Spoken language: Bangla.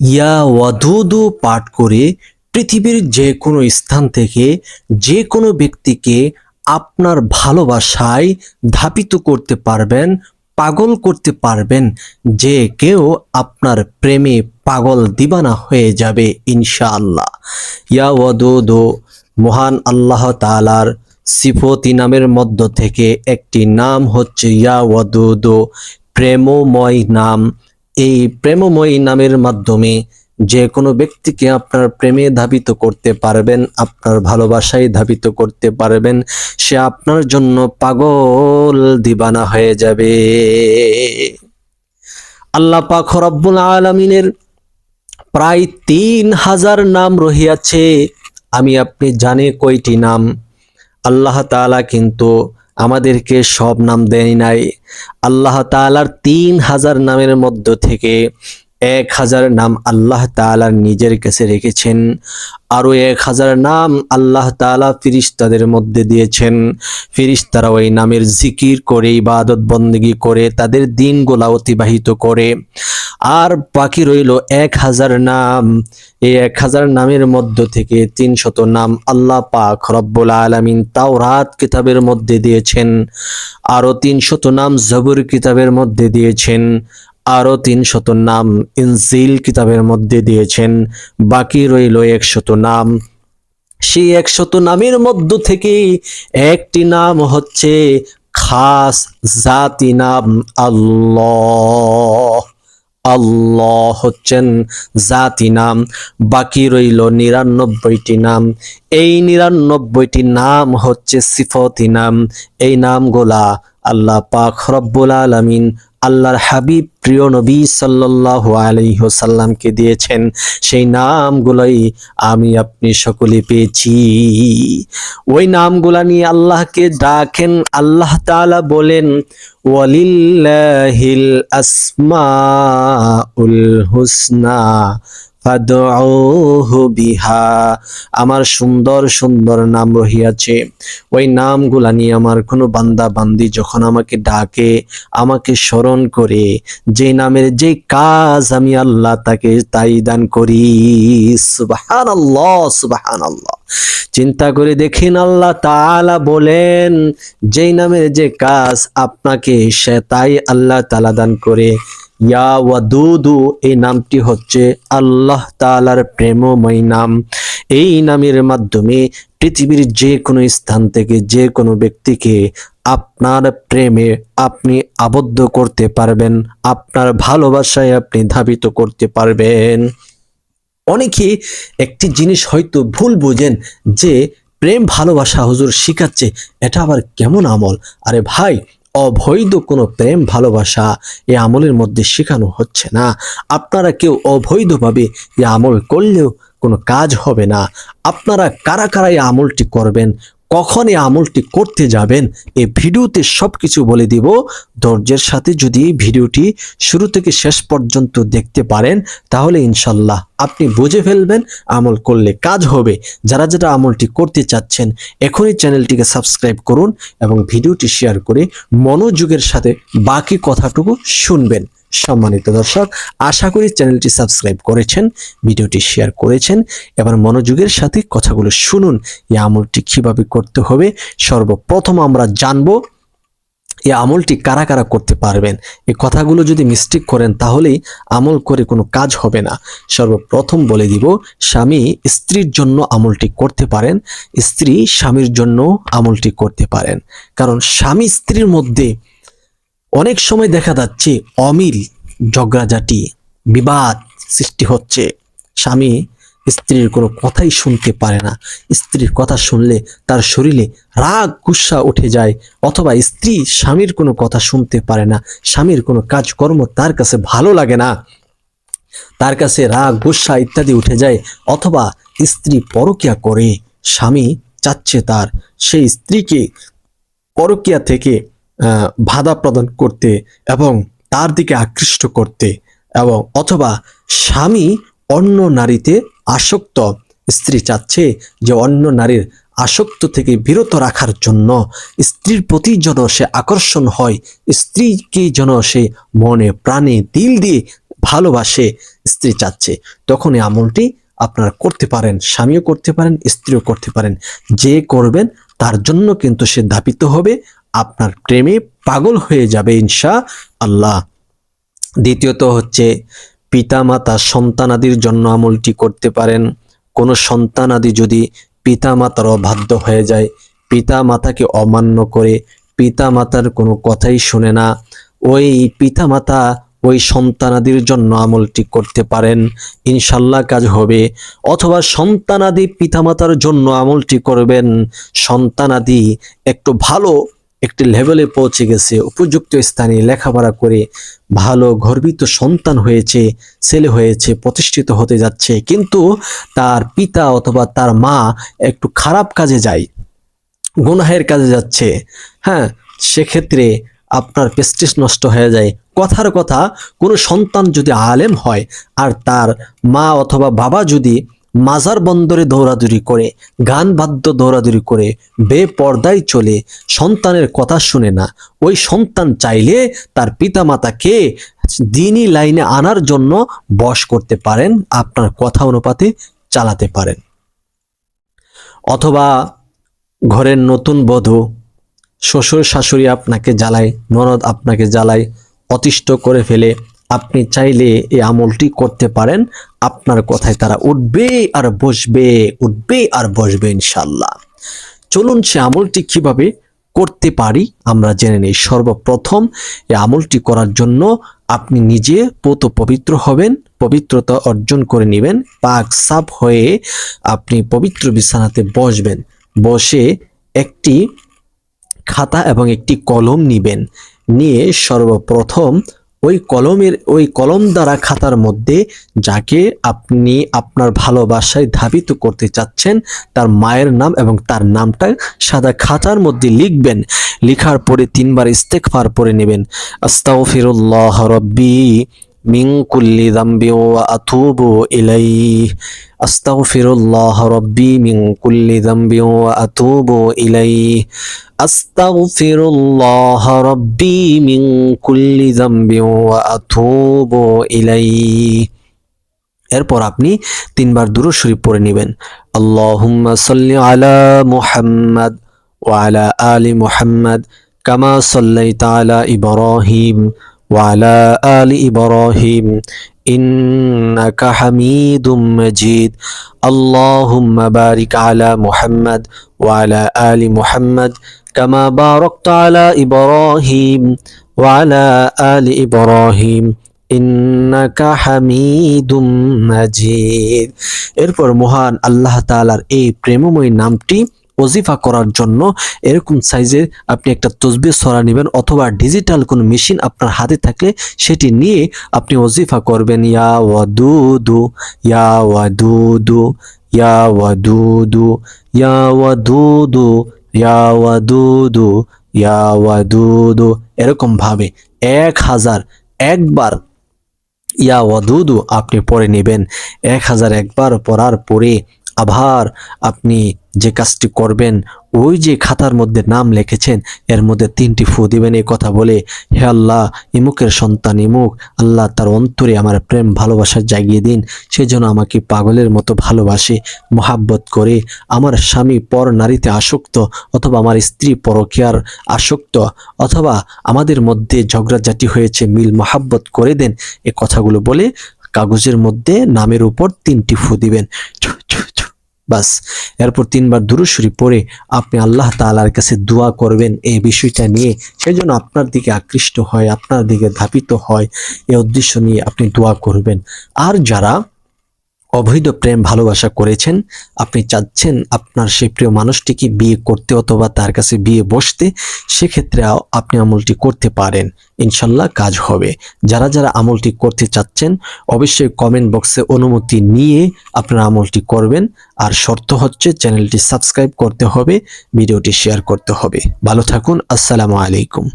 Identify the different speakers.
Speaker 1: ইয়া ওয়াদুদু পাঠ করে পৃথিবীর যে কোনো স্থান থেকে যে কোনো ব্যক্তিকে আপনার ভালোবাসায় ধাপিত করতে পারবেন, পাগল করতে পারবেন, যে কেউ আপনার প্রেমে পাগল দিবানা হয়ে যাবে, ইনশাআল্লাহ। ইয়া ওয়াদুদু, মহান আল্লাহ তাআলার সিফতি নামের মধ্য থেকে একটি নাম হচ্ছে ইয়া ওয়াদুদু, প্রেমময় নাম। এই প্রেমময় নামের মাধ্যমে যে কোনো ব্যক্তিকে আপনার প্রেমে ধাবিত করতে পারবেন, আপনার ভালোবাসায় ধাবিত করতে পারবেন, সে আপনার জন্য পাগল দিবানা হয়ে যাবে। আল্লাহ পাক রব্বুল আলমিনের প্রায় তিন হাজার নাম রহিয়াছে। আমি, আপনি জানে কয়টি নাম? আল্লাহ তাআলা কিন্তু আমাদেরকে সব নাম দেয় নাই। আল্লাহ তালার তিন হাজার নামের মধ্য থেকে এক হাজার নাম আল্লাহ তাআলার নিজের কাছে রেখেছেন, আরও এক হাজার নাম আল্লাহ তাআলা ফিরিস্তাদের মধ্যে দিয়েছেন। ফিরিস্তারা ওই নামের জিকির করে, ইবাদত বন্দেগি করে, তাদের দিনগুলা অতিবাহিত করে। আর বাকি রইল এক হাজার নাম। এই এক হাজার নামের মধ্য থেকে তিনশত নাম আল্লাহ পাক রব্বুল আলামিন তাওরাত কিতাবের মধ্যে দিয়েছেন আরও তিনশত নাম জবুর কিতাবের মধ্যে দিয়েছেন। আরও তিনশত নাম ইনজিল কিতাবের মধ্যে দিয়েছেন, বাকি রইল একশত নাম। সেই একশত নামের মধ্য থেকে একটি নাম হচ্ছে খাস জাতি নাম আল্লাহ। আল্লাহ হচ্ছেন জাতি নাম, বাকি রইল নিরানব্বইটি নাম। এই নিরানব্বইটি নাম হচ্ছে সিফতি নাম। এই নামগুলা আল্লাহ পাক রব্বুল আলামিন আল্লাহর হাবিব প্রিয় নবী সাল্লাহ আলহ্লামকে দিয়েছেন, সেই নামগুলোই আমি আপনি সকলে পেয়েছি। ওই নামগুলা নিয়ে আল্লাহকে ডাকেন, আল্লাহ তালা বলেন, ওয়ালিল্লাহিল আসমাউল হুসনা। বিহা, আমার সুন্দর সুন্দর নাম রহিয়াছে। ওই নামগুলা নিয়ে আমার কোনো বান্দা বান্দি যখন আমাকে ডাকে, আমাকে স্মরণ করে, যে নামের যে কাজ আমি আল্লাহ তাকে তাই দান করি। সুবাহান আল্লাহ সুবাহান আল্লাহ চিন্তা করে দেখেন আল্লাহ তাআলা বলেন যেই নামের যে কাজ আপনাকে সে তাই আল্লাহ তাআলা দান করে। ইয়া ওয়াদুদু, এই নামটি হচ্ছে আল্লাহ তাআলার প্রেমময় নাম। এই নামের মাধ্যমে পৃথিবীর যে কোনো স্থান থেকে যে কোনো ব্যক্তিকে আপনার প্রেমে আপনি আবদ্ধ করতে পারবেন, আপনার ভালোবাসায় আপনি ধাবিত করতে পারবেন। অনেকে একটি জিনিস হয়তো ভুল বোঝেন যে, প্রেম ভালোবাসা হুজুর শিখাচ্ছে, এটা আবার কেমন আমল? আরে ভাই অবৈধ কোনো প্রেম, ভালোবাসা এ আমলের মধ্যে শেখানো হচ্ছে না। আপনারা কেউ অবৈধভাবে এ আমল করলেও কোনো কাজ হবে না। আপনারা কারা কারা এই আমলটি করবেন? কখন এই আমলটি করতে যাবেন এই ভিডিওতে সব কিছু বলে দিব। ধৈর্যের সাথে যদি ভিডিওটি শুরু থেকে শেষ পর্যন্ত দেখতে পারেন, তাহলে ইনশাল্লাহ আপনি বুঝে ফেলবেন আমল করলে কাজ হবে। যারা যারা আমলটি করতে চাচ্ছেন, এখনই চ্যানেলটিকে সাবস্ক্রাইব করুন এবং ভিডিওটি শেয়ার করে মনোযোগের সাথে বাকি কথাটুকু শুনবেন। সম্মানিত দর্শক, আশা করি চ্যানেলটি সাবস্ক্রাইব করেছেন, ভিডিওটি শেয়ার করেছেন। এবার মনোযোগের সাথে কথাগুলো শুনুন এই আমলটি কীভাবে করতে হবে, সর্বপ্রথম আমরা জানব এই আমলটি কারা কারা করতে পারবেন। এই কথাগুলো যদি মিস্টেক করেন তাহলেই আমল করে কোনো কাজ হবে না। সর্বপ্রথম বলে দিব, স্বামী স্ত্রীর জন্য আমলটি করতে পারেন, স্ত্রী স্বামীর জন্য আমলটি করতে পারেন। কারণ স্বামী স্ত্রীর মধ্যে অনেক সময় দেখা যাচ্ছে অমিল ঝগড়াঝাটি বিবাদ সৃষ্টি হচ্ছে। স্বামী স্ত্রীর কোনো কথাই শুনতে পারে না। স্ত্রীর কথা শুনলে তার শরীরে রাগ, গুসা উঠে যায় অথবা স্ত্রী স্বামীর কোনো কথা শুনতে পারে না। স্বামীর কোনো কাজকর্ম তার কাছে ভালো লাগে না। তার কাছে রাগ, গুসা ইত্যাদি উঠে যায় অথবা স্ত্রী পরকিয়া করে। স্বামী চাচ্ছে তার। সেই স্ত্রীকে পরকিয়া থেকে বাধা প্রদান করতে এবং তার দিকে আকৃষ্ট করতে এবং অথবা স্বামী অন্য নারীতে আসক্ত, স্ত্রী চাচ্ছে যে অন্য নারীর আসক্ত থেকে বিরত রাখার জন্য স্ত্রীর প্রতি যেন সে আকর্ষণ হয়, স্ত্রীকে যেন সে মনে প্রাণে দিল দিয়ে ভালোবাসে, স্ত্রী চাচ্ছে। তখন এই আমলটি আপনারা করতে পারেন, স্বামীও করতে পারেন, স্ত্রীও করতে পারেন। যে করবেন, তার জন্য কিন্তু সে ধাপিত হবে। আপনার প্রেমে পাগল হয়ে যাবে ইনশা আল্লাহ। দ্বিতীয়ত হচ্ছে পিতা পিতামাতা সন্তানাদির জন্য আমলটি করতে পারেন। কোনো সন্তানাদি যদি পিতামাতার অবাধ্য হয়ে যায় পিতা মাতাকে অমান্য করে পিতা মাতার কোনো কথাই শুনে না, ওই পিতা মাতা ওই সন্তানাদির জন্য আমলটি করতে পারেন, ইনশাল্লাহ কাজ হবে। অথবা সন্তানাদি পিতামাতার জন্য আমলটি করবেন সন্তানাদি একটু ভালো একটি লেভেলে পৌঁছে গেছে, উপযুক্ত স্থানে লেখাপড়া করে ভালো গর্বিত সন্তান হয়েছে, ছেলে হয়েছে, প্রতিষ্ঠিত হতে যাচ্ছে, কিন্তু তার পিতা অথবা তার মা একটু খারাপ কাজে যায়, গুনাহের কাজে যাচ্ছে। হ্যাঁ সেক্ষেত্রে আপনার প্রেস্টিজ নষ্ট হয়ে যায়। কথার কথা, কোনো সন্তান যদি আলেম হয় আর তার মা অথবা বাবা যদি মাজার বন্দরে দৌড়াদৌড়ি করে, গান বাদ্য দৌড়াদৌড়ি করে বেপর্দায় চলে, সন্তানের কথা শুনে না। ওই সন্তান চাইলে তার পিতামাতাকে দিনই লাইনে আনার জন্য বশ করতে পারেন, আপনার কথা অনুপাতে চালাতে পারেন। অথবা ঘরের নতুন বধূ, শ্বশুর শাশুড়ি আপনাকে জ্বালায়, ননদ আপনাকে জ্বালায়, অতিষ্ঠ করে ফেলে আপনি চাইলে এই আমলটি করতে পারেন। আপনার কথায় তারা উঠবে আর বসবে, উঠবে আর বসবে ইনশাল্লাহ চলুন সে আমলটি কীভাবে করতে পারি আমরা জেনে নিই। সর্বপ্রথম এই আমলটি করার জন্য আপনি নিজে পোত পবিত্র হবেন, পবিত্রতা অর্জন করে নেবেন, পাক সাফ হয়ে আপনি পবিত্র বিছানাতে বসবেন। বসে একটি খাতা এবং একটি কলম নিবেন। নিয়ে সর্বপ্রথম ওই কলমের, ওই কলম দ্বারা খাতার মধ্যে যাকে আপনি আপনার ভালোবাসায় ধাবিত করতে চাচ্ছেন, তার মায়ের নাম এবং তার নামটা সাদা খাতার মধ্যে লিখবেন। লিখার পরে তিনবার ইস্তেকফার পরে নেবেন। আস্তাগফিরুল্লাহ রব্বি। কুল্লি যামবি ওয়া আতুবু ইলাইহি। আস্তাগফিরুল্লাহ রব্বি মিন কুল্লি যামবি ওয়া আতুবু ইলাইহি। আস্তাগফিরুল্লাহ রব্বি মিন কুল্লি যামবি ওয়া আতুবু ইলাইহি। এরপর আপনি তিনবার দুরূদ শরীফ পড়ে নেবেন। আল্লাহুম্মা সাল্লি আলা মুহাম্মাদ ওয়া আলা আলি মুহাম্মাদ কামা সাল্লাইতা আলা ইব্রাহিম। وعلى آل إبراهيم إنك حميد مجيد اللهم بارك على محمد وعلى آل محمد كما باركت على إبراهيم وعلى آل إبراهيم ইন্নাকা হামিদুম মাজিদ এরপর মহান আল্লাহ তাআলার এই প্রেমময় নামটি ওজিফা করার জন্য এরকম সাইজে আপনি একটা তসবি সরা নেবেন অথবা ডিজিটাল কোনো মেশিন আপনার হাতে থাকলে সেটি নিয়ে আপনি ওজিফা করবেন, ইয়া ওয়াদুদু ইয়া ওয়াদুদু ইয়া ওয়াদুদু ইয়া ওয়াদুদু ইয়া ওয়াদুদু ইয়া ওয়াদুদু, এরকম ভাবে এক হাজার একবার ইয়া ওয়াদুদু আপনি পড়ে নেবেন। এক হাজার একবার পড়ার পরে আবার আপনি যে কাজটি করবেন, ওই যে খাতার মধ্যে নাম লিখেছেন, এর মধ্যে তিনটি ফু দিবেন এই কথা বলে, হে আল্লাহ, ইমুকের সন্তান ইমুক, আল্লাহ তার অন্তরে আমার প্রেম, ভালোবাসা জাগিয়ে দিন সেজন্য আমাকে পাগলের মতো ভালোবাসে, মোহাব্বত করে, আমার স্বামী পর নারীতে আসক্ত, অথবা আমার স্ত্রী পরকিয়ার আসক্ত, অথবা আমাদের মধ্যে ঝগড়াঝাটি হয়েছে, মিল মোহাব্বত করে দেন, এ কথাগুলো বলে কাগজের মধ্যে নামের উপর তিনটি ফু দিবেন। বাস। এরপর তিনবার দুরুশ্বরী পড়ে আপনি আল্লাহ তালার কাছে দোয়া করবেন এই বিষয়টা নিয়ে। সেজন্য আপনার দিকে আকৃষ্ট হয়, আপনার দিকে ধাপিত হয়। এই উদ্দেশ্য নিয়ে আপনি দোয়া করবেন। আর যারা অবৈধ প্রেম ভালোবাসা করেছেন। আপনি চাচ্ছেন আপনার সেই প্রিয় মানুষটিকে বিয়ে করতে অথবা তার কাছে বিয়ে বসতে, সেক্ষেত্রে আপনি আমলটি করতে পারেন। ইনশাল্লাহ কাজ হবে। যারা যারা আমলটি করতে চাচ্ছেন, অবশ্যই কমেন্ট বক্সে অনুমতি নিয়ে আপনারা আমলটি করবেন। আর শর্ত হচ্ছে চ্যানেলটি সাবস্ক্রাইব করতে হবে, ভিডিওটি শেয়ার করতে হবে। ভালো থাকুন, আসসালামু আলাইকুম।